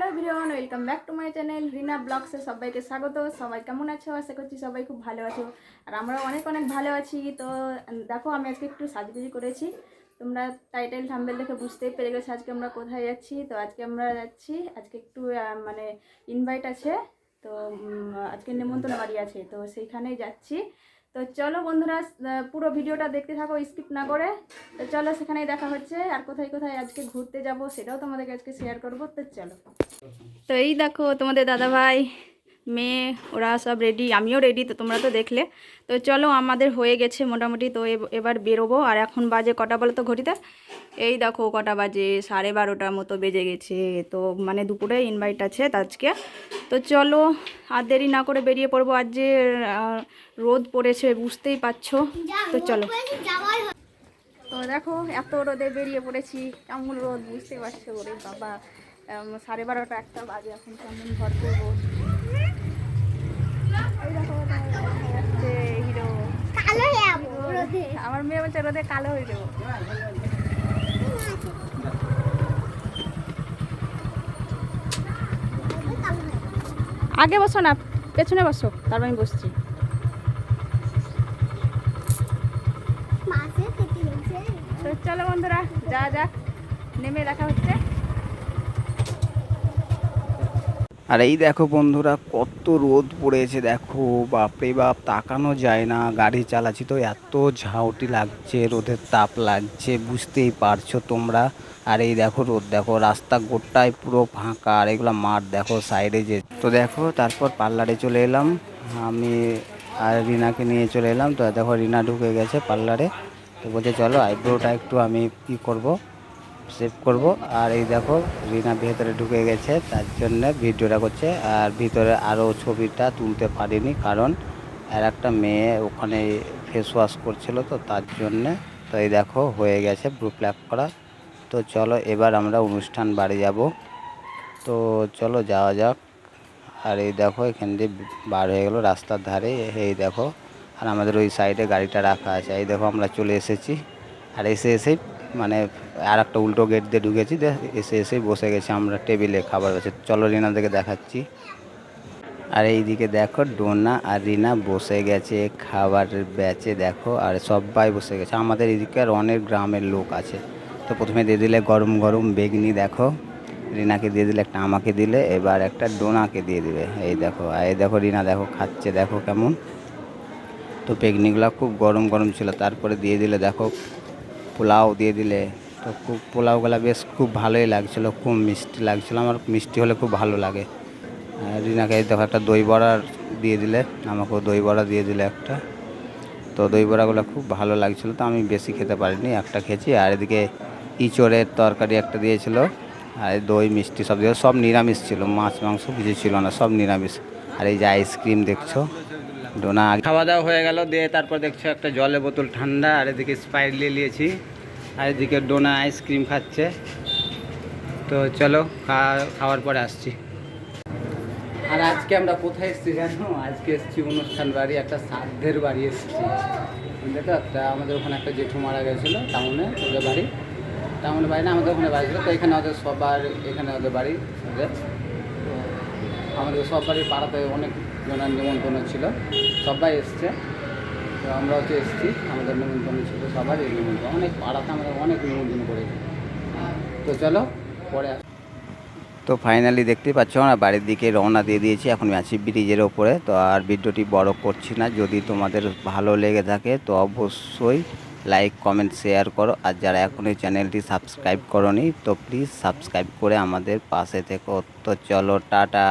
Hello ভিডিওন welcome back to my channel Rina ব্লগসে সবাইকে স্বাগত। সবাই কেমন আছো? আশা করছি সবাই খুব ভালো আছো। আর আমরা অনেক অনেক ভালো আছি। তো, দেখো আমি আজকে একটু সাজগুজি করেছি। তোমরা টাইটেল থাম্বেল দেখে বুঝতেই পেরে গেছো আজকে আমরা কোথায় যাচ্ছি। তো আজকে আমরা যাচ্ছি, আজকে একটু মানে ইনভাইট আছে। তো আজকে নেমন্তন্ন বাড়ি আছে। তো সেইখানেই যাচ্ছি। তো চলো বন্ধুরা পুরো ভিডিওটা দেখতে থাকো স্কিপ না করে। তো চলো সেখানেই দেখা হচ্ছে, আর কোথায় কোথায় আজকে ঘুরতে যাব সেটাও তোমাদেরকে আজকে শেয়ার করব, তো চলো। তো এই দেখো তোমাদের দাদা ভাই মেয়ে, ওরা সব রেডি আমিও রেডি তো তোমরা তো দেখলে। তো চলো আমাদের হয়ে গেছে মোটামুটি, তো এবার বেরোবো, আর এখন বাজে কটা বলো তো ঘড়িতে? এই দেখো কটা বাজে, সাড়ে বারোটার মতো বেজে গেছে, তো মানে দুপুরে ইনভাইট আছে আজকে। তো চলো আর দেরি না করে বেরিয়ে পড়ব। আজ যে রোদ পড়েছে বুঝতেই পারছ। তো চলো। তো দেখো এত রোদে বেরিয়ে পড়েছি। কেমন রোদ বুঝতে পারছ? ওরে বাবা। সাড়ে বারোটা একটা বাজে এখন কেমন ঘর হিরো আমার মেয়ে বলছে রোদে কালো হয়ে যাব। আগে বসো না পেছনে বসো তারপর আমি বসছি। চলো বন্ধুরা যা যা নেমে দেখা হচ্ছে। আর এই দেখো বন্ধুরা, কত রোদ পড়েছে দেখো, বাপরে বাপ, তাকানো যায় না, গাড়ি চালাচ্ছি তো, এত ঝাউটি লাগছে, রোদের তাপ লাগছে, বুঝতেই পারছ তোমরা। আর এই দেখো রোদ, দেখো রাস্তা গোটায় পুরো ফাঁকা, আর এগুলো মাঠ দেখো সাইডে যে। তো দেখো, তারপর পার্লারে চলে এলাম, আমি আর রিনাকে নিয়ে চলে এলাম, তো দেখো রিনা ঢুকে গেছে পার্লারে, তো বলছে, চলো আইব্রোটা একটু আমি কি করব। সেভ করব। আর এই দেখো, রিনা ভেতরে ঢুকে গেছে, তার জন্য ভিডিওটা করছে। আর ভিতরে আরও ছবিটা তুলতে পারিনি, কারণ আর একটা মেয়ে ওখানে ফেস ওয়াশ করছিল তো, তার জন্যে। তো এই দেখো, হয়ে গেছে ব্লু প্ল্যাক করা। তো চলো, এবার আমরা অনুষ্ঠান বাড়ি যাব। তো চলো, যাওয়া যাক। আর এই দেখো, এখান দিয়ে বার হয়ে গেলো রাস্তার ধারে। এই দেখো, আর আমাদের ওই সাইডে গাড়িটা রাখা আছে। এই দেখো, আমরা চলে এসেছি। আর এসে এসেই মানে আর একটা উল্টো গেট দিয়ে ঢুকেছি এসে এসেই বসে গেছি আমরা টেবিলে খাবার আছে। চলো রিনাদেরকে দেখাচ্ছি। আর এইদিকে দেখো ডোনা আর রিনা বসে গেছে খাবারের ব্যাচে দেখো, আর সবাই বসে গেছে। আমাদের এদিকে আর অনেক গ্রামের লোক আছে। তো প্রথমে দিয়ে দিলে গরম গরম বেগনি, দেখো। রিনাকে দিয়ে দিলে একটা আমাকে দিলে, এবার একটা ডোনাকে দিয়ে দিবে। এই দেখো, আর এই দেখো রিনা, দেখো, খাচ্ছে, দেখো কেমন। তো বেগনিগুলো খুব গরম গরম ছিল, তারপরে দিয়ে দিলে দেখো পোলাও দিয়ে দিলে তো খুব পোলাওগুলো বেশ খুব ভালোই লাগছিল, খুব মিষ্টি লাগছিল। আমার মিষ্টি হলে খুব ভালো লাগে। রিনাকে দেখো একটা দই বড়া দিয়ে দিলে, আমাকেও দই বড়া দিয়ে দিলে একটা। তো দই বড়াগুলো খুব ভালো লাগছিল তো আমি বেশি খেতে পারিনি, একটা খেয়েছি। আর এদিকে ইঁচড়ের তরকারি একটা দিয়েছিল, আর দই, মিষ্টি সব দিয়ে সব নিরামিষ ছিল, মাছ, মাংস কিছু ছিল না, সব নিরামিষ। আর এই যে আইসক্রিম দেখছ ডোনা খাওয়া দাওয়া হয়ে গেল, দিয়ে তারপর দেখছ একটা জলের বোতল ঠান্ডা, আর এদিকে স্পাইট নিয়ে নিয়েছি, আর এদিকে ডোনা আইসক্রিম খাচ্ছে। তো চলো খাওয়া খাওয়ার পরে আসছি। আর আজকে আমরা কোথায় এসেছি জানো? আজকে এসেছি অনুষ্ঠান বাড়ি, একটা সাধ্যের বাড়ি এসেছি। তো? একটা আমাদের ওখানে একটা জেঠু মারা গেছিল টাউনে ওদের বাড়ি। টাউনে বাড়ি না, আমাদের ওখানে বাড়ি ছিল। তো এখানে ওদের সবার, এখানে ওদের বাড়ি ওদের তো আমাদের সব বাড়ির পাড়াতে অনেক জনের নিমন্ত্রণ ছিল। সবাই এসছে। তো আমরাও তো এসেছি। আমাদের নিমন্ত্রণ ছিল সবার, এই নিমন্ত্রণ। অনেক পাড়াতে আমরা অনেক নিমন্ত্রণ করেছি। তো চলো, পরে তো ফাইনালি দেখতেই পাচ্ছ আমরা বাড়ির দিকে রওনা দিয়ে দিয়েছি। এখন আছি ব্রিজের ওপরে। তো আর ভিডিওটি বড় করছি না। যদি তোমাদের ভালো লেগে থাকে, তো অবশ্যই লাইক কমেন্ট শেয়ার করো। আর যারা এখন এই চ্যানেলটি সাবস্ক্রাইব করনি, তো প্লিজ সাবস্ক্রাইব করে আমাদের পাশে থেকো। তো চলো, টাটা।